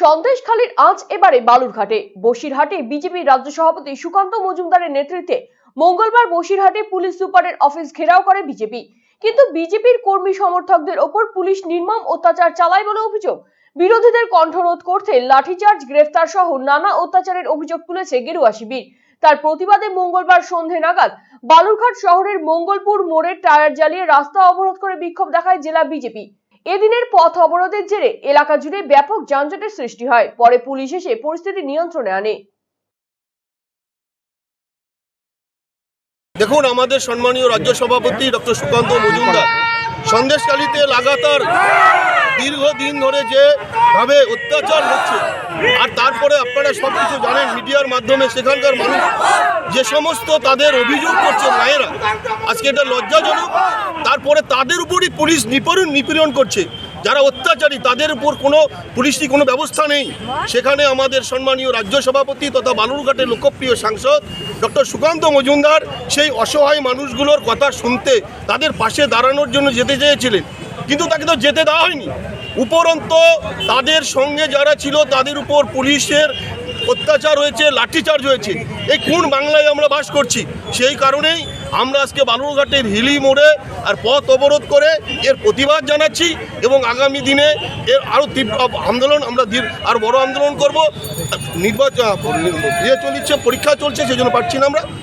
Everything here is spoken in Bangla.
সন্দেশখালীর আজ এবারে বালুরঘাটে। বসিরহাটে বিজেপি রাজ্য সভাপতি সুকান্ত মজুমদারের নেতৃত্বে মঙ্গলবার বসিরহাটে পুলিশ সুপারের অফিস ঘেরাও করে বিজেপি। কিন্তু বিজেপির কর্মী সমর্থকদের ওপর পুলিশ নির্মম অত্যাচার চালায় বলে অভিযোগ। বিরোধীদের কণ্ঠরোধ করতে লাঠিচার্জ গ্রেফতার সহ নানা অত্যাচারের অভিযোগ তুলেছে গেরুয়া শিবির। তার প্রতিবাদে মঙ্গলবার সন্ধে নাগাদ বালুরঘাট শহরের মঙ্গলপুর মোড়ের টায়ার জ্বালিয়ে রাস্তা অবরোধ করে বিক্ষোভ দেখায় জেলা বিজেপি। এদিনের পথ অবরোধের জেরে এলাকা জুড়ে ব্যাপক যানজটের সৃষ্টি হয়। পরে পুলিশ এসে পরিস্থিতি নিয়ন্ত্রণে আনে। দেখুন, আমাদের সম্মানীয় রাজ্য সভাপতি ডক্টর সুকান্ত মজুমদার সন্দেশকালীতে লাগাতার দীর্ঘদিন ধরে যে ভাবে অত্যাচার হচ্ছে, আর তারপরে আপনারা সব কিছু জানেন, মিডিয়ার মাধ্যমে সেখানকার মানুষ যে সমস্ত তাদের অভিযোগ করছে মায়েরা, আজকে এটা লজ্জাজনক, তারপরে তাদের উপরই পুলিশ নিপীড়ন নিপীড়ন করছে। যারা অত্যাচারী, তাদের উপর কোনো পুলিশি কোনো ব্যবস্থা নেই। সেখানে আমাদের সম্মানীয় রাজ্য সভাপতি তথা বালুরঘাটের লোকপ্রিয় সাংসদ ডক্টর সুকান্ত মজুমদার, সেই অসহায় মানুষগুলোর কথা শুনতে তাদের পাশে দাঁড়ানোর জন্য যেতে চেয়েছিলেন। কিন্তু তাকে তো যেতে দেওয়া হয়নি। উপরন্ত তাদের সঙ্গে যারা ছিল তাদের উপর পুলিশের অত্যাচার হয়েছে, লাঠিচার্জ হয়েছে। এই কোন বাংলায় আমরা বাস করছি। সেই কারণেই আমরা আজকে বালুরঘাটের হিলি মোড়ে আর পথ অবরোধ করে এর প্রতিবাদ জানাচ্ছি এবং আগামী দিনে এর আরও তীব্র আন্দোলন আমরা আরও বড় আন্দোলন করব। নির্বাচন ইয়ে চলছে, পরীক্ষা চলছে, সেই জন্য পারছি না আমরা।